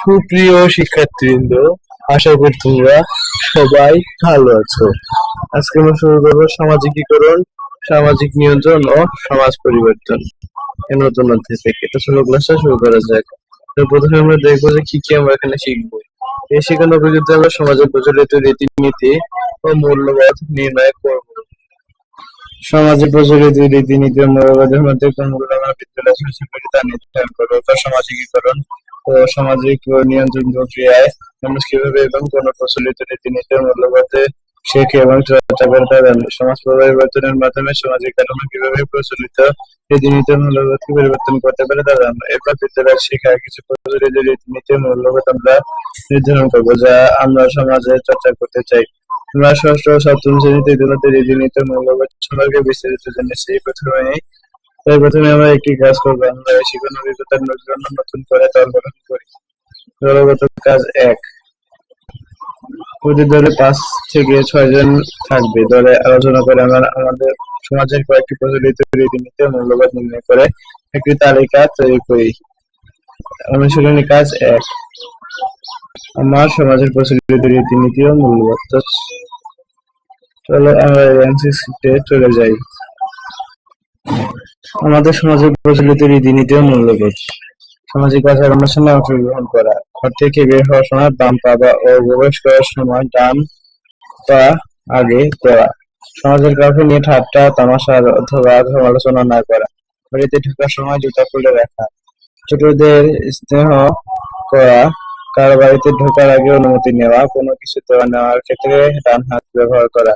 সুপ্রিয় শিক্ষার্থীবৃন্দ, আশা করি তোমরা সবাই ভালো আছো। আজকে আমরা শুরু করব সামাজিকীকরণ, সামাজিক নিয়ন্ত্রণ ও সমাজ পরিবর্তন এই নতুন অধ্যায় থেকে। তো ছোট ক্লাসটা শুরু করা যাক। তো প্রথমে আমরা দেখব যে কি কি আমরা এখানে শিখব। এই শেখানোর উপযুক্ত আমরা সমাজের প্রচলিত রীতিনীতি ও মূল্যবোধ নির্ণয় করব সমাজে প্রচলিত রীতিনীতি ও মূল্যবোধের মধ্যে কোনগুলো বিদ্যালয়ে করি তা নির্ধারণ করব তার সামাজিকীকরণ ও সামাজিক নিয়ন্ত্রণ প্রক্রিয়ায় মানুষ কীভাবে এবং কোন প্রচলিত রীতিনীতি ও শেখে এবং চর্চা করে তা সমাজ পরিবর্তনের মাধ্যমে সামাজিক কাঠামো কীভাবে প্রচলিত রীতিনীতি মূল্যবোধকে পরিবর্তন করতে পারে তা জানবে এরপর বিদ্যালয়ের শেখায় কিছু প্রচলিত রীতিনীতি মূল্যবোধ আমরা নির্ধারণ করব, যা আমরা সমাজে চর্চা করতে চাই। আমরা ষষ্ঠ ও সপ্তম শ্রেণীতে ইতিমধ্যে রীতিনীতি ও মূল্যবোধ সম্পর্কে বিস্তারিত জেনেছি। প্রথমে তাই প্রথমে আমরা একটি কাজ করব। আমরা শিক্ষণ অভিজ্ঞতার জন্য নতুন করে দল গঠন করি। দলগত কাজ এক। প্রতি দলে পাঁচ থেকে ছয় জন থাকবে। দলে আলোচনা করে আমরা আমাদের সমাজের কয়েকটি প্রচলিত রীতিনীতি মূল্যবোধ নির্ণয় করে একটি তালিকা তৈরি করি। অনুশীলনী কাজ এক। আমার সমাজের প্রচলিত রীতিনীতি ও মূল্যবোধ চলো আমরা এনসি চলে যাই। আমাদের সমাজের প্রচলিত রীতিনীতি ও মূল্যবোধ সামাজিক আচার অনুষ্ঠানে অংশগ্রহণ করা। ঘর থেকে বের হওয়ার সময় বাম পা বা ও প্রবেশ করার সময় ডান পা আগে দেওয়া সমাজের কাউকে নিয়ে ঠাট্টা, তামাশা, অথবা সমালোচনা না করা। বাড়িতে ঢোকার সময় জুতা খুলে রাখা। ছোটদের স্নেহ করা। কারও বাড়িতে ঢোকার আগে অনুমতি নেওয়া, কোনো কিছু দেওয়া নেওয়ার ক্ষেত্রে ডান হাত ব্যবহার করা,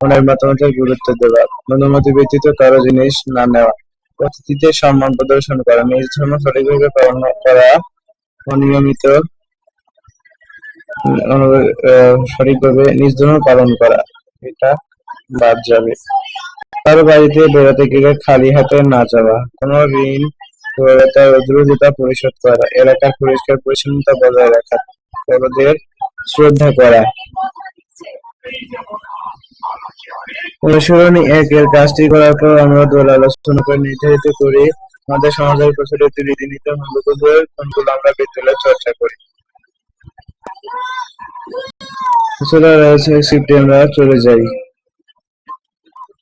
মনের মতামতের গুরুত্ব দেওয়া, অনুমতি ব্যতীত কারও জিনিস না নেওয়া, অতিথিদের সম্মান প্রদর্শন করা, নিজ ধর্ম সঠিকভাবে পালন করা, অনিয়মিত সঠিকভাবে নিজ ধর্ম পালন করা, এটা বাদ যাবে। কারও বাড়িতে বেড়াতে গেলে খালি হাতে না যাওয়া, কোনো ঋণ তার দ্রুততা পরিশোধ করা, এলাকার পরিষ্কার পরিচ্ছন্নতা বজায় রাখা, বড়দের শ্রদ্ধা করা। অনুসরণী একের কাজটি করার পর আমরা দল আলোচনা করে নির্ধারিত করি আমাদের সমাজের প্রচলিত রীতিনীতি মূল্যবোধের কোনগুলো আমরা বিদ্যালয়ে চর্চা করি। আমরা চলে যাই।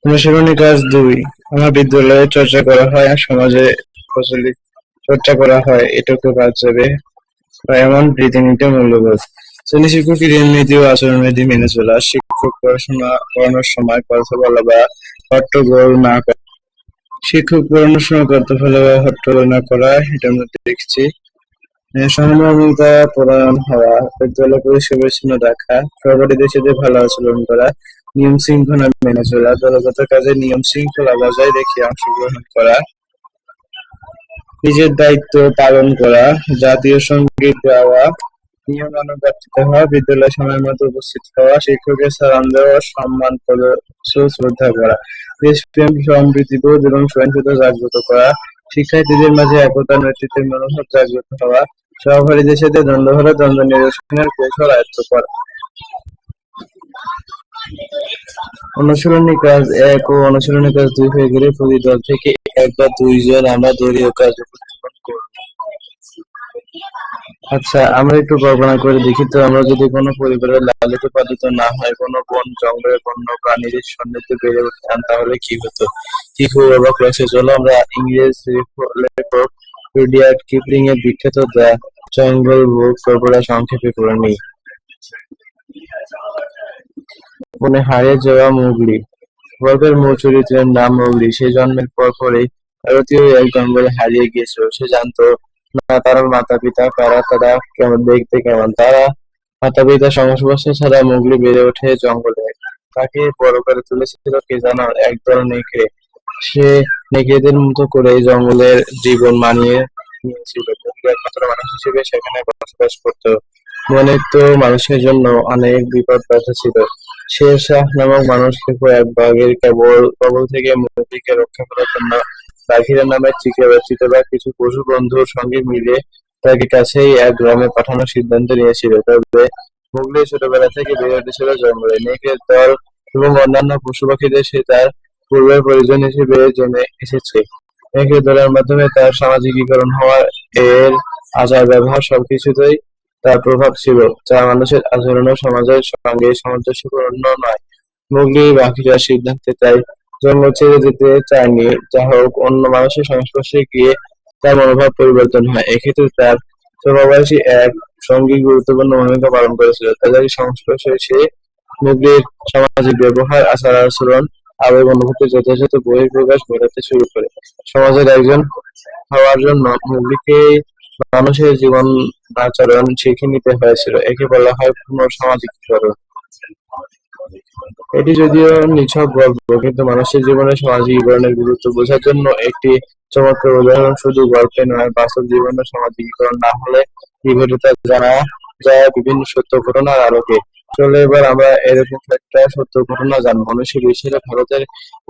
অনুসরণী কাজ দুই, আমার বিদ্যালয়ে চর্চা করা হয় সমাজে প্রচলিত চর্চা করা হয়, এটুকু বাদ যাবে। বা এমন রীতিনীতি মূল্যবোধ। শ্রেণি শিক্ষকের নীতি ও আচরণ বিধি মেনে চলা, শিক্ষক পড়াশোনা, পড়ানোর সময় কথা বলা বা হট্টগোল না করা, শিক্ষক পড়ানোর সময় কথা বলা বা হট্টগোল না করা, এটা আমরা দেখছি। সহমর্মিতা পরায়ণ হওয়া, বিদ্যালয় পরিষ্কার পরিচ্ছন্ন রাখা সহপাঠীদের সাথে ভালো আচরণ করা, নিয়ম শৃঙ্খলা মেনে চলা, দলগত কাজে নিয়ম শৃঙ্খলা বজায় রেখে অংশগ্রহণ করা নিজের দায়িত্ব পালন করা, জাতীয় সংগীত গাওয়া, নিয়মানুবর্তিত হওয়া, বিদ্যালয় সময় মতো উপস্থিত হওয়া, শিক্ষকের সালাম দেওয়া সম্মান শ্রদ্ধা করা, দেশপ্রেম সম্প্রীতিবোধ এবং সহিংসতা জাগ্রত করা, শিক্ষার্থীদের মাঝে একতা, নেতৃত্বের মনোভাব জাগ্রত হওয়া সহপাঠীদের সাথে দ্বন্দ্ব হলে দ্বন্দ্ব নিরসনের কৌশল আয়ত্ত করা। অনুশীলনী কাজ এক ও অনুশীলনী কাজ দুই হয়ে গেলে প্রতি দল থেকে এক বা দুইজন আমরা দলীয় কাজ উপস্থাপন করব। আচ্ছা আমরা একটু কল্পনা করে দেখি তো, আমরা যদি কোনো পরিবারে লালিত পালিত না হয়, কোনো বন জঙ্গলের বন্য প্রাণীর সন্নিধ্যে বেড়ে উঠতাম, তাহলে কি হতো? কি খুব অবাক লাগছে চলো আমরা ইংরেজ লেখক- রুডিয়ার্ড কিপলিং এর বিখ্যাত দ্য জঙ্গল বুক গল্পটা সংক্ষেপে করে নিই। বনে হারিয়ে যাওয়া মুগলি। গল্পের মূল চরিত্রের নাম মুগলি। সে জন্মের পর পরেই ভারতীয় এক জঙ্গলে হারিয়ে গিয়েছিল। সে জানতো, না, তার মাতা পিতা কারা, তারা দেখতে কেমন, তারা মাতা পিতা সংস্পর্শ ছাড়া মুগলি বেড়ে ওঠে জঙ্গলে। তাকে বড় করে তুলেছিল কে জানো, একদল নেকড়ে। সে নেকড়েদের মতো করে জঙ্গলের জীবন মানিয়ে নিয়েছিল। একমাত্র মানুষ হিসেবে সেখানে বসবাস করতো। মনে তো মানুষের জন্য অনেক বিপদ ব্যথা ছিল। শের শাহ নামক মানুষকে এক বাঘের কেবল কবল থেকে মুগলিকে রক্ষা করার জন্য বাঘিরা নামে চিকিৎসিত বা কিছু পশু বন্ধুর সঙ্গে মিলে তাকে কাছেই এক গ্রামে পাঠানোর সিদ্ধান্ত নিয়েছিল। তবে মুগলি ছোটবেলা থেকে বেড়ে উঠেছিল জঙ্গলে। নেকড়ের দল এবং অন্যান্য পশু পাখিদের সে তার পূর্বের প্রয়োজন হিসেবে জেনে এসেছে। নেকড়ের দলের মাধ্যমে তার সামাজিকীকরণ হওয়া এর আচার ব্যবহার সবকিছুতেই তার প্রভাব ছিল, যা মানুষের আচরণ ও সমাজের সঙ্গে সামঞ্জস্যপূর্ণ নয়। মোগলি বাকিরা সিদ্ধান্তে তাই জন্ম ছেড়ে যেতে চায়নি। যা হোক, অন্য মানুষের সংস্পর্শে গিয়ে তার মনোভাব পরিবর্তন হয়। এক্ষেত্রে তার সমবয়সী এক সঙ্গী গুরুত্বপূর্ণ ভূমিকা পালন করেছিল। তাদের সংস্পর্শে সে মুগলির সামাজিক ব্যবহার, আচার আচরণ, আবেগ অনুভূতি, যথাযথ বহিঃপ্রকাশ ঘটাতে শুরু করে। সমাজের একজন হওয়ার জন্য মুগলিকে মানুষের জীবন আচরণ শিখে নিতে হয়েছিল। একে বলা হয় পুনঃসামাজিকীকরণ এটি যদিও নিছক গল্প, কিন্তু মানুষের জীবনে সামাজিকীকরণের গুরুত্ব বোঝার জন্য একটি চমৎকার উদাহরণ শুধু গল্পে নয়, বাস্তব জীবনে সামাজিকীকরণ না হলে কি ঘটে তা জানা যায় বিভিন্ন সত্য ঘটনার আলোকে। চলে এবার আমরা এরকম একটা সত্য ঘটনা জানব। উনিশশো বিশ সালে ভারতের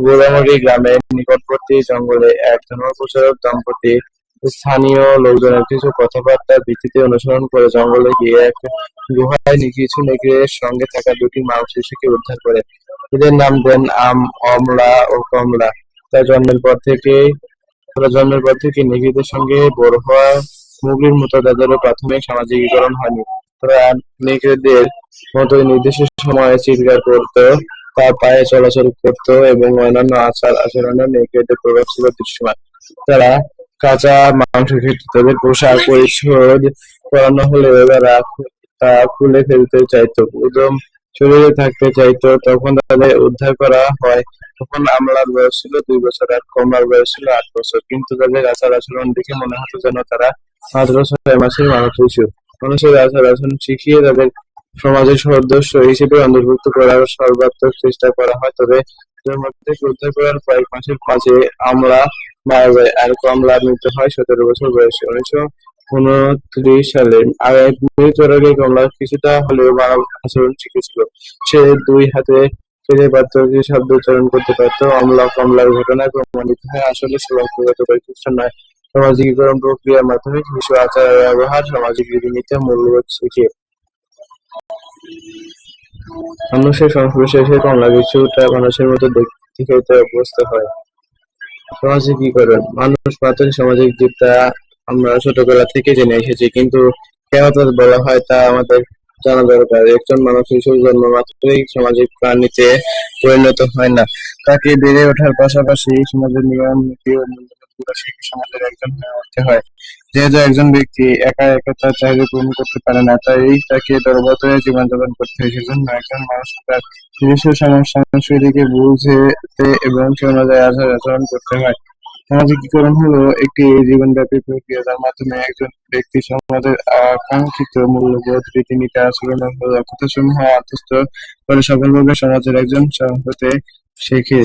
গোলামুড়ি গ্রামের নিকটবর্তী জঙ্গলে এক ধর্মপ্রচারক দম্পতি স্থানীয় লোকজনের কিছু কথাবার্তার ভিত্তিতে অনুসরণ করে জঙ্গলে গিয়ে এক গুহায় কিছু নেকড়ের সঙ্গে থাকা দুটি মানব শিশুকে উদ্ধার করে। এদের নাম দেন আম অমলা ও কমলা। তার জন্মের পর থেকে, তারা জন্মের পর থেকে নেকড়েদের সঙ্গে বড় হওয়া মুগলির মতো তাদেরও প্রাথমিক সামাজিকীকরণ হয়নি। তারা নেকড়েদের মতোই নির্দিষ্ট সময়ে চিৎকার করত, তার পায়ে চলাচল করত এবং অন্যান্য আচার আচরণে নেকড়েদের প্রভাব ছিল দৃশ্যমান। তারা কাঁচা মাংস খেত তাদের পোশাক পরিচ্ছদ করানো হলেও তারা তা খুলে ফেলতে চাইতো। উদম শরীরে থাকতে চাইতো, তখন তাদের উদ্ধার করা হয়। তখন আমলার বয়স ছিল দুই বছর আর কমলার বয়স ছিল আট বছর। কিন্তু তাদের আচার আচরণ দেখে মনে হতো যেন তারা মাত্র ছয় মাসের মানব শিশু মানুষের আচার আচরণ শিখিয়ে তাদের সমাজের সদস্য হিসেবে অন্তর্ভুক্ত করার সর্বাত্মক চেষ্টা করা হয়, তবে মধ্যে উদ্ধার করার কয়েক মাসের মাঝে আমলা মারা যায় আর কমলার মৃত্যু হয় সতেরো বছর বয়সে। উনিশশো উনত্রিশ সালে মৃত্যুর আগে কমলা কিছুটা হলেও মানব আচরণ শিখেছিল। সে দুই হাতে খেতে পারত যে শব্দ উচ্চারণ করতে পারত। অমলা কমলার ঘটনায় প্রমাণিত হয় আসলে সে বংশগত নয়। সামাজিকীকরণ প্রক্রিয়ার মাধ্যমে কিছু আচার ব্যবহার সামাজিক রীতিনীতি মূল্যবোধ শিখে। মানুষের সংস্পর্শে এসে কমলা কিছুটা মানুষের মতো দেখতে খেতে অভ্যস্ত হয়। সামাজিকীকরণ মানুষ মাত্রই সামাজিক তা আমরা ছোটবেলা থেকে জেনে এসেছি, কিন্তু কেন তা বলা হয় তা আমাদের জানা দরকার। একজন মানুষ শিশুর জন্ম মাত্রই সামাজিক প্রাণীতে পরিণত হয় না। তাকে বেড়ে ওঠার পাশাপাশি সমাজের নিয়ম, নীতি ও সমাজের একজন হয়ে উঠতে হয়। যেহেতু একজন ব্যক্তি একা একা তার চাহিদা পূরণ করতে পারে না, তাই তাকে হয়ে জীবনযাপন করতে হয়। সেজন্য একজন মানুষ তার নিজস্ব সমাজ, সংস্কৃতিকে বুঝতে এবং সে অনুযায়ী আচার আচরণ করতে হয়। সামাজিকীকরণ হলো একটি জীবনব্যাপী প্রক্রিয়া, যার মাধ্যমে একজন ব্যক্তি সমাজের আকাঙ্ক্ষিত মূল্যবোধ, রীতিনীতি, আচরণ ও দক্ষতা সমূহ আত্মস্থ করে সফলভাবে সমাজের একজন হতে শেখে।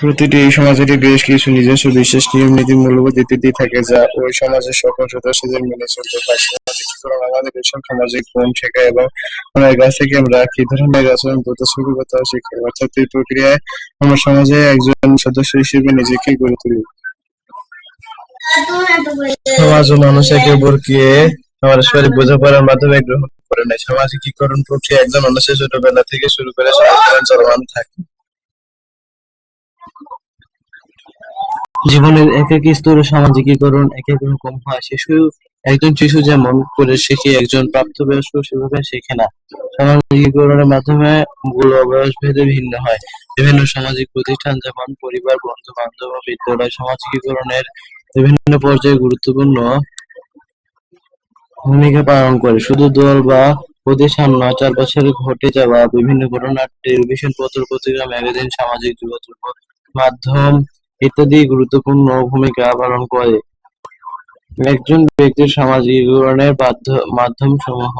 প্রতিটি এই সমাজেরই বেশ কিছু নিজস্ব বিশেষ নিয়ম, নীতি, মূল্যবোধ ইত্যাদি থাকে যা ওই সমাজের সকল সদস্যদের মেনে চলতে হয় আমাদের এসব সামাজিক গুণ শেখা এবং আমাদের কাছ থেকে আমরা কি ধরনের আচরণ করতে শুরু করতে হয় শেখা অর্থাৎ এই প্রক্রিয়ায় আমরা সমাজে একজন সদস্য হিসেবে নিজেকে গড়ে তুলি। সমাজ ও মানুষ একে অপরকে পারস্পরিক বোঝাপড়ার মাধ্যমে গ্রহণ করে নেয় সামাজিকীকরণ প্রক্রিয়া একজন মানুষের ছোটবেলা থেকে শুরু করে সারা চলমান থাকে। জীবনের এক এক স্তরে সামাজিকীকরণ এক এক রকম হয়। শিশু, একজন শিশু যেমন করে শেখে, একজন প্রাপ্তবয়স্ক সেভাবে শেখে না। সামাজিকীকরণের মাধ্যমে গুলো বয়স ভেদে ভিন্ন হয়। বিভিন্ন সামাজিক প্রতিষ্ঠান যেমন পরিবার বন্ধু বান্ধব বিদ্যালয়, সামাজিকীকরণের বিভিন্ন পর্যায়ে গুরুত্বপূর্ণ ভূমিকা পালন করে। শুধু দল বা প্রতিষ্ঠান নয় চারপাশে ঘটে যাওয়া বিভিন্ন ঘটনা টেলিভিশন, পত্র, পত্রিকা, ম্যাগাজিন, সামাজিক যোগাযোগ মাধ্যম ইত্যাদি গুরুত্বপূর্ণ ভূমিকা পালন করে। একজন ব্যক্তির সামাজিকীকরণের মাধ্যম সমূহ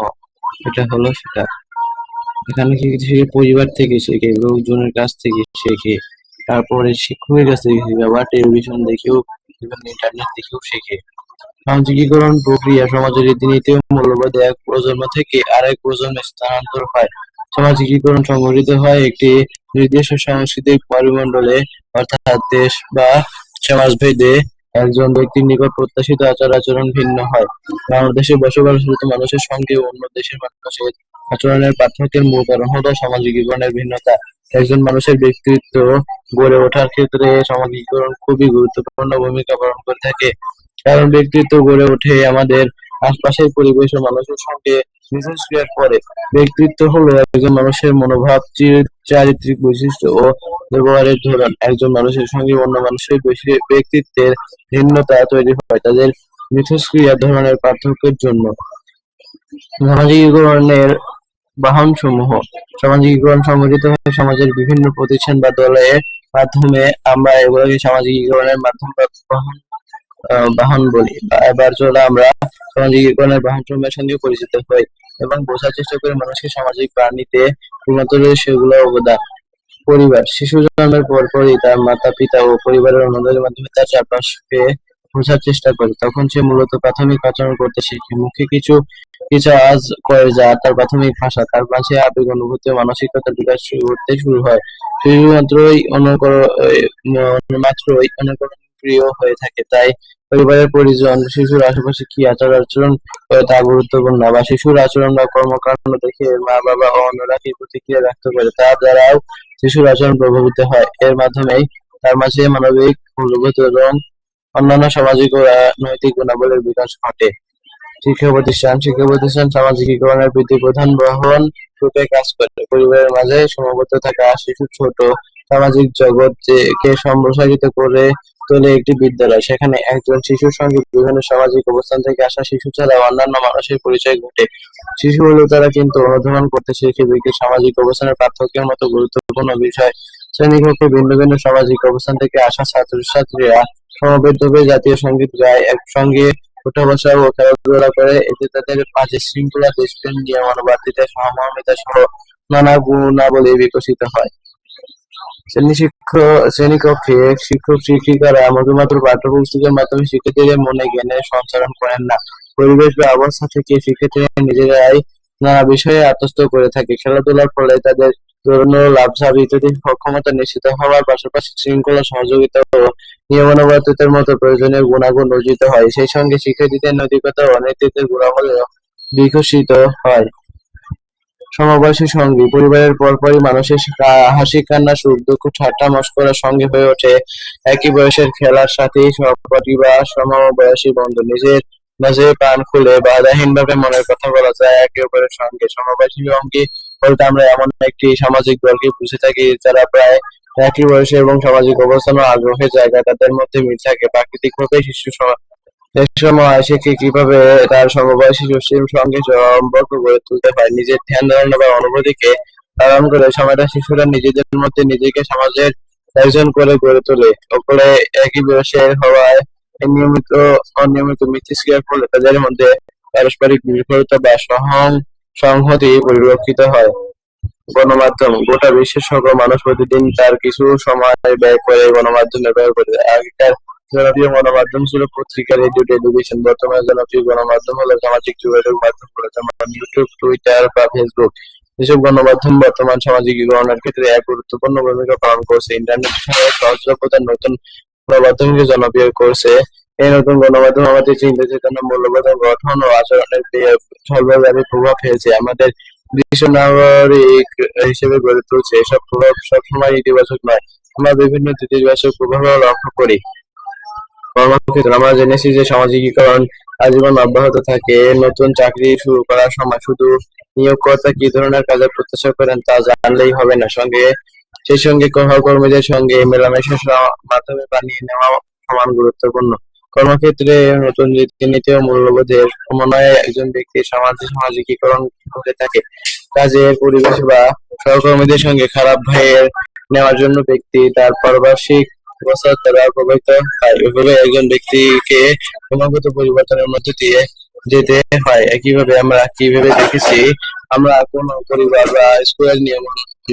এটা হলো সেটা। এখানে কি সে পরিবার থেকে শেখে, লোকজনের কাছ থেকে শেখে। তারপরে শিক্ষকের কাছ থেকে শেখে, আবার টেলিভিশন দেখেও ইন্টারনেট দেখেও শেখে। সামাজিকীকরণ প্রক্রিয়া সমাজের রীতিনীতি মূল্যবোধ এক প্রজন্ম থেকে আরেক প্রজন্মে স্থানান্তর হয়। সামাজিকীকরণ সংঘটিত হয় একটি নির্দিষ্ট সাংস্কৃতিক পরিমণ্ডলে, অর্থাৎ দেশ বা সমাজভেদে একজন ব্যক্তির নিকট প্রত্যাশিত আচার আচরণ ভিন্ন হয়। বাংলাদেশে বসবাসরত মানুষের সঙ্গে অন্য দেশের মানুষের আচরণের পার্থক্যের মূল কারণ হলো সামাজিকীকরণের ভিন্নতা। একজন মানুষের ব্যক্তিত্ব গড়ে ওঠার ক্ষেত্রে সামাজিকীকরণ খুবই গুরুত্বপূর্ণ ভূমিকা পালন করে থাকে। কারণ ব্যক্তিত্ব গড়ে ওঠে আমাদের আশপাশের পরিবেশ ও মানুষের সঙ্গে মিথস্ক্রিয়ার পরে ব্যক্তিত্ব হলো একজন মানুষের মনোভাব চারিত্রিক বৈশিষ্ট্য ও ব্যবহারের ধরন। একজন মানুষের সঙ্গে অন্য মানুষের ব্যক্তিত্বের ভিন্নতা তৈরি হয় তাদের মিথস্ক্রিয়া ধরনের পার্থক্যের জন্য। সামাজিকীকরণের বাহনসমূহ। সামাজিকীকরণ সংঘটিত হয় সমাজের বিভিন্ন প্রতিষ্ঠান বা দলের মাধ্যমে আমরা এগুলোকে সামাজিকীকরণের মাধ্যম বা বাহন বাহন বলি। এবার চলো আমরা সামাজিকীকরণের বাহন সমূহের সঙ্গে পরিচিত হই এবং বোঝার চেষ্টা করি মানুষকে সামাজিক প্রাণীতে রয়েছে সেগুলো অবদান। পরিবার শিশু জন্মের পরপরই তার মাতা পিতা ও পরিবারের অন্যদের মাধ্যমে তার চারপাশকে বোঝার চেষ্টা করে। তখন সে মূলত প্রাথমিক আচরণ করতে শেখে। মুখে কিছু কিছু আজ করে যা তার প্রাথমিক ভাষা। তার মাঝে আবেগ অনুভূতি ও মানসিকতার বিকাশ করতে শুরু হয়। শিশু মাত্রই অনুকর এই, উম, মাত্রই অনুকরণ প্রিয় হয়ে থাকে। তাই পরিবারের পরিজন, শিশুর আশেপাশে কি আচার আচরণ করে তা গুরুত্বপূর্ণ? বা শিশুর আচরণ বা কর্মকাণ্ড দেখে মা বাবা ও অন্যরা কি প্রতিক্রিয়া ব্যক্ত করে? তার দ্বারাও শিশুর আচরণ প্রভাবিত হয়। এর মাধ্যমেই তার মাঝে মানবিক, মূল্যবোধ এবং অন্যান্য সামাজিক ও নৈতিক গুণাবলীর বিকাশ ঘটে। শিক্ষা প্রতিষ্ঠান শিক্ষা প্রতিষ্ঠান সামাজিকীকরণের বৃদ্ধি প্রধান বহন রূপে কাজ করে। পরিবারের মাঝে সীমাবদ্ধ থাকা শিশু ছোট সামাজিক জগৎ কে সম্প্রসারিত করে তোলে একটি বিদ্যালয়। সেখানে একজন শিশুর সঙ্গে বিভিন্ন সামাজিক অবস্থান থেকে আসা শিশু ছাড়া অন্যান্য মানুষের পরিচয় ঘটে। শিশু হলেও তারা কিন্তু অনুধাবন করতে শিখে ব্যক্তির সামাজিক অবস্থানের পার্থক্যের মতো গুরুত্বপূর্ণ বিষয়। শ্রেণীকক্ষে ভিন্ন ভিন্ন সামাজিক অবস্থান থেকে আসা ছাত্রছাত্রীরা সমবেতভাবে জাতীয় সংগীত গায়, একসঙ্গে ওঠা বসা ও খেলাধুলা করে। এতে তাদের মাঝে শৃঙ্খলা, দেশপ্রেম নিয়ে নিয়মানুবর্তিতা সহমর্মিতা সহ নানা গুণাবলী বিকশিত হয়। শ্রেণীকক্ষে শিক্ষক শিক্ষিকারা শুধুমাত্র পাঠ্যপুস্তকের মাধ্যমে শিক্ষার্থীদের মনে জ্ঞানের সঞ্চারণ করেন না। পরিবেশ বা অবস্থা থেকে শিক্ষার্থীরা নিজেরাই নানা বিষয়ে আত্মস্থ করে থাকে। খেলাধুলার ফলে তাদের দৌড়ানো লাভসাব ইত্যাদি সক্ষমতা নিশ্চিত হওয়ার পাশাপাশি শৃঙ্খলা সহযোগিতা ও নিয়মানুবর্তিতার মতো প্রয়োজনীয় গুণাগুণ অর্জিত হয়। সেই সঙ্গে শিক্ষার্থীদের নৈতিকতা ও নেতৃত্বের গুণাবলীও বিকশিত হয়। সমবয়সী সঙ্গী। পরিবারের পরপরই মানুষের হাসি, কান্না, সুখ, দুঃখ, ঠাট্টা মস্করার সঙ্গে হয়ে ওঠে। একই বয়সের খেলার সাথে, সহপাঠী সমবয়সী বন্ধু। নিজের প্রাণ খুলে বাধাহীন ভাবে মনের কথা বলা যায়। একে অপরের সঙ্গে সমবয়সী সঙ্গী বলতে আমরা এমন একটি সামাজিক দলকে বুঝে থাকি যারা প্রায় একই বয়সে এবং সামাজিক অবস্থান ও আগ্রহের জায়গা। তাদের মধ্যে মিল থাকে। প্রাকৃতিকভাবে শিশু এক সময় শিক্ষে কীভাবে তার সমবয়সী শিশুর সঙ্গে সম্পর্ক গড়ে তুলতে পারে, নিজের ধ্যান ধারণা বা অনুভূতিকে ধারণ করে সময়টা শিশুরা নিজেদের মধ্যে নিজেকে সমাজের একজন করে গড়ে তোলে। সকলে একই বয়সের হওয়ায় নিয়মিত, অনিয়মিত মিথস্ক্রিয়ার ফলে তাদের মধ্যে পারস্পরিক নির্ভরতা বা সহং সংহতি পরিলক্ষিত হয়। গণমাধ্যম, গোটা বিশ্বের সকল মানুষ প্রতিদিন তার কিছু সময় ব্যয় করে গণমাধ্যমে ব্যয় করে। আগেকার জনপ্রিয় গণমাধ্যম ছিল পত্রিকা, রেডিও, টেলিভিশন, বর্তমানে জনপ্রিয় গণমাধ্যম হলো সামাজিক যোগাযোগ মাধ্যমগুলো যেমন ইউটিউব টুইটার বা ফেসবুক এসব গণমাধ্যম বর্তমান সামাজিকীকরণের ক্ষেত্রে এক গুরুত্বপূর্ণ ভূমিকা পালন করছে। ইন্টারনেট সহজলভ্যতার নতুন গণমাধ্যমকে জনপ্রিয় করছে। এই নতুন গণমাধ্যম আমাদের চিন্তা চেতনা মূল্যবোধ গঠন ও আচরণের বে- সর্বব্যাপী প্রভাব ফেলছে। আমাদের বিশ্ব নাগরিক হিসেবে গড়ে তুলছে। এসব প্রভাব সবসময় ইতিবাচক নয়। আমরা বিভিন্ন ইতিবাচক প্রভাবও লক্ষ্য করি। কর্মক্ষেত্রে আমরা জেনেছি যে সামাজিকীকরণ আজীবন অব্যাহত থাকে। নতুন চাকরি শুরু করার সময় শুধু নিয়োগকর্তা কি ধরনের কাজের প্রত্যাশা করেন তা জানলেই হবে না। সঙ্গে, সেই সঙ্গে সহকর্মীদের সঙ্গে মেলামেশার মাধ্যমে বানিয়ে নেওয়া সমান গুরুত্বপূর্ণ। কর্মক্ষেত্রে নতুন রীতিনীতি ও মূল্যবোধের সমন্বয়ে একজন ব্যক্তির সমাজে সামাজিকীকরণ ঘটে থাকে। কাজের পরিবেশ বা সহকর্মীদের সঙ্গে খারাপ ভাইয়ের নেওয়ার জন্য ব্যক্তি তার পারিপার্শ্বিক অবস্থা দ্বারা প্রভাবিত হয়। এভাবে একজন ব্যক্তিকে ক্রমাগত পরিবর্তনের মধ্যে দিয়ে যেতে হয়। একইভাবে আমরা কীভাবে দেখেছি, আমরা কোন পরিবার বা স্কুলের নিয়ম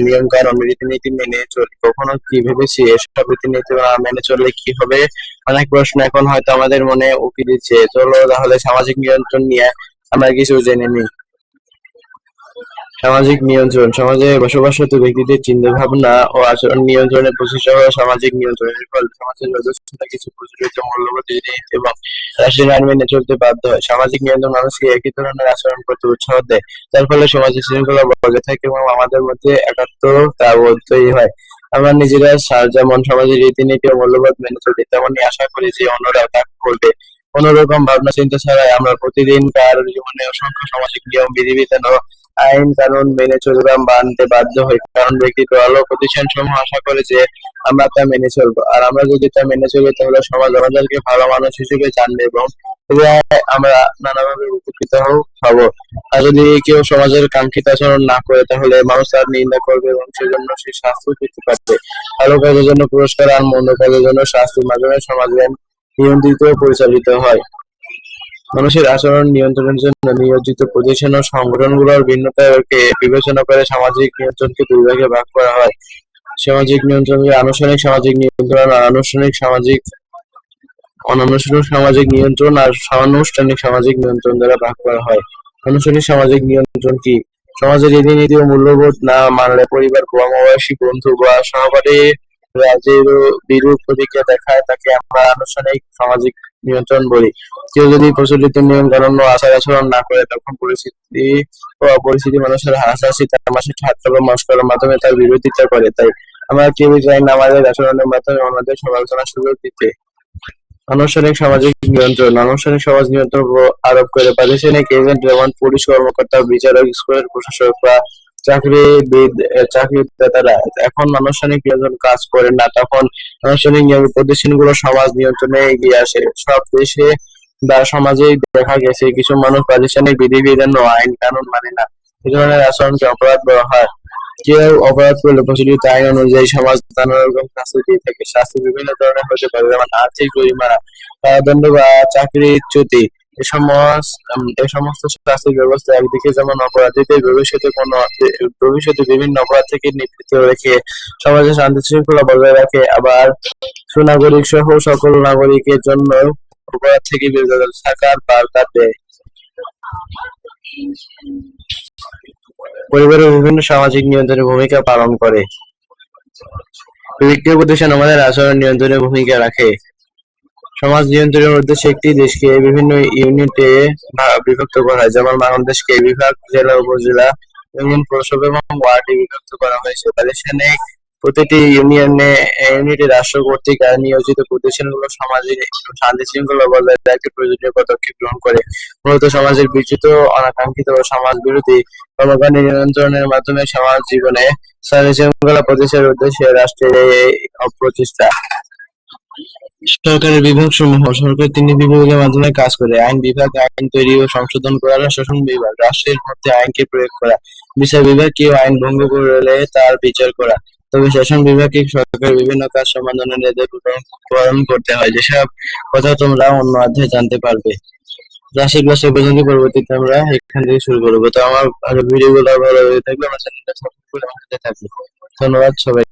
নিয়ম কানুন রীতিনীতি মেনে চলি, কখনো কি ভেবেছি এসব রীতিনীতি মেনে চললে কি হবে? অনেক প্রশ্ন এখন হয়তো আমাদের মনে উকি দিচ্ছে। চলো তাহলে সামাজিক নিয়ন্ত্রণ নিয়ে আমরা কিছু জেনে নিই। সামাজিক নিয়ন্ত্রণ, সমাজে বসবাসরত ব্যক্তিদের চিন্তা ভাবনা ও আচরণ নিয়ন্ত্রণের প্রচেষ্টা হলো সামাজিক নিয়ন্ত্রণের ফল। সমাজের নিজস্বতা কিছু প্রচলিত মূল্যবোধ এবং রাষ্ট্রীয় আইন মেনে চলতে বাধ্য হয়। সামাজিক নিয়ন্ত্রণ মানুষকে একই ধরনের আচরণ করতে উৎসাহ দেয়, যার ফলে সমাজের শৃঙ্খলা বজায় থাকে এবং আমাদের মধ্যে একাত্মতা বোধ তৈরি হয়। আমরা নিজেরা যেমন সমাজের রীতিনীতি ও মূল্যবোধ মেনে চলি, তেমনই আশা করি যে অন্যরাও তা করবে। কোনোরকম ভাবনা চিন্তা ছাড়াই আমরা প্রতিদিনকার জীবনে অসংখ্য সামাজিক নিয়ম, বিধিবিধান আইন কানুন মেনে চলবে মানতে বাধ্য হই। কারণ ব্যক্তিত্ব আলো প্রতিষ্ঠান সমূহ আশা করে যে আমরা তা মেনে চলবো। আর আমরা যদি তা মেনে চলি, তাহলে সমাজ আমাদেরকে ভালো মানুষ হিসেবে জানবে এবং আমরা নানাভাবে উপকৃত হব। আর যদি কেউ সমাজের কাঙ্ক্ষিত আচরণ না করে, তাহলে মানুষ তার নিন্দা করবে এবং সেজন্য সে শাস্তি পেতে পারবে। ভালো কাজের জন্য পুরস্কার আর মন্দ কাজের জন্য শাস্তির মাধ্যমে সমাজ নিয়ন্ত্রিত পরিচালিত হয় মানুষের আচরণ নিয়ন্ত্রণের জন্য নিয়োজিত প্রতিষ্ঠান ও সংগঠনগুলোর ভিন্নতাকে বিবেচনা করে সামাজিক নিয়ন্ত্রণকে দুই ভাগে ভাগ করা হয় সামাজিক নিয়ন্ত্রণকে আনুষ্ঠানিক সামাজিক নিয়ন্ত্রণ আর আনুষ্ঠানিক সামাজিক অনানুষ্ঠানিক সামাজিক নিয়ন্ত্রণ আর অনানুষ্ঠানিক সামাজিক নিয়ন্ত্রণ দ্বারা ভাগ করা হয় আনুষ্ঠানিক সামাজিক নিয়ন্ত্রণ কি সমাজের রীতিনীতি ও মূল্যবোধ না মানলে পরিবার সমবয়সী বন্ধু বা সহপাঠী রাজের বিরূপ প্রতিক্রিয়া দেখায়, তাকে আমরা আনুষ্ঠানিক সামাজিক নিয়ন্ত্রণ বলি। কেউ যদি প্রচলিত নিয়ম কানুন ও আচার আচরণ না করে, তখন পরিস্থিতি ও অপরিস্থিতি মানুষের হাসাহাসি, তামাশা, ঠাট্টা বা মস্করার মাধ্যমে তার বিরোধিতা করে। তাই আমরা কেউই চাই না আমাদের আচরণের মাধ্যমে অন্যদের সমালোচনার সুযোগ দিতে। আনুষ্ঠানিক সামাজিক নিয়ন্ত্রণ। আনুষ্ঠানিক সমাজ নিয়ন্ত্রণ আরোপ করে প্রাতিষ্ঠানিক এজেন্ট যেমন পুলিশ কর্মকর্তা, বিচারক, স্কুলের প্রশাসক বা চাকরিবিদ এ, চাকরিদাতারা এখন আনুষ্ঠানিক নিয়ন্ত্রণ কাজ করেন না তখন আনুষ্ঠানিক নিয়ম প্রতিষ্ঠানগুলো সমাজ নিয়ন্ত্রণে এগিয়ে আসে। সব দেশে বা সমাজেই দেখা গেছে কিছু মানুষ প্রাতিষ্ঠানিক বিধিবিধান ও আইন কানুন মানে না। এই ধরনের আচরণকে অপরাধ বলা হয়। কেউ অপরাধ করলে প্রচলিত আইন অনুযায়ী সমাজ নানা রকম শাস্তি দিয়ে থাকে। শাস্তি বিভিন্ন ধরনের হতে পারে যেমন আর্থিক জরিমানা কারাদণ্ড বা চাকরিচ্যুতি এ সমস্ত শাস্তির ব্যবস্থা একদিকে যেমন অপরাধীদের ভবিষ্যতে কোনো ভবিষ্যতে বিভিন্ন অপরাধ থেকে নিবৃত্ত রেখে সমাজে শান্তি শৃঙ্খলা বজায় রাখে, আবার সুনাগরিক সহ সকল নাগরিকের জন্য অপরাধ থেকে বিরত থাকার বার্তা দেয়। পরিবারের বিভিন্ন সামাজিক নিয়ন্ত্রণের ভূমিকা পালন করে। ব্যক্তি প্রতিষ্ঠান আমাদের আচরণ নিয়ন্ত্রণের ভূমিকা রাখে। সমাজ নিয়ন্ত্রণের উদ্দেশ্যে একটি দেশকে বিভিন্ন ইউনিটে বিভক্ত করা হয়। যেমন বাংলাদেশকে বিভাগ জেলা, উপজেলা, ইউনিয়ন পৌরসভা এবং ওয়ার্ডে বিভক্ত করা হয়েছে। প্রাতিষ্ঠানিক প্রতিটি ইউনিয়নে, ইউনিটে রাষ্ট্র কর্তৃক নিয়োজিত প্রতিষ্ঠানগুলো সমাজের শান্তি শৃঙ্খলা বজায় রাখতে প্রয়োজনীয় পদক্ষেপ গ্রহণ করে। মূলত সমাজের বিচিত অনাকাঙ্ক্ষিত ও সমাজ বিরোধী কর্মকাণ্ড নিয়ন্ত্রণের মাধ্যমে সমাজ জীবনে শান্তি শৃঙ্খলা প্রতিষ্ঠার উদ্দেশ্যে রাষ্ট্রের এই সরকারের বিভাগ সমূহ সরকার তিনটি বিভাগের মাধ্যমে কাজ করে। আইন বিভাগ, আইন তৈরি ও সংশোধন করা, শাসন বিভাগ, রাষ্ট্রের মধ্যে আইনকে প্রয়োগ করা, বিচার বিভাগ কেউ আইন ভঙ্গ করলে তার বিচার করা। তবে শাসন বিভাগকে সরকারের বিভিন্ন কাজ সমাধানের নির্দেশ করতে হয়। যেসব কথা তোমরা অন্য অধ্যায়ে জানতে পারবে। ক্লাসে ক্লাসে পর্যন্ত পরবর্তীতে আমরা এখান থেকে শুরু করব। তো আমার ভিডিওগুলো ভালো লেগে থাকলে আমার চ্যানেলটা সাবস্ক্রাইব থাকবে। ধন্যবাদ সবাই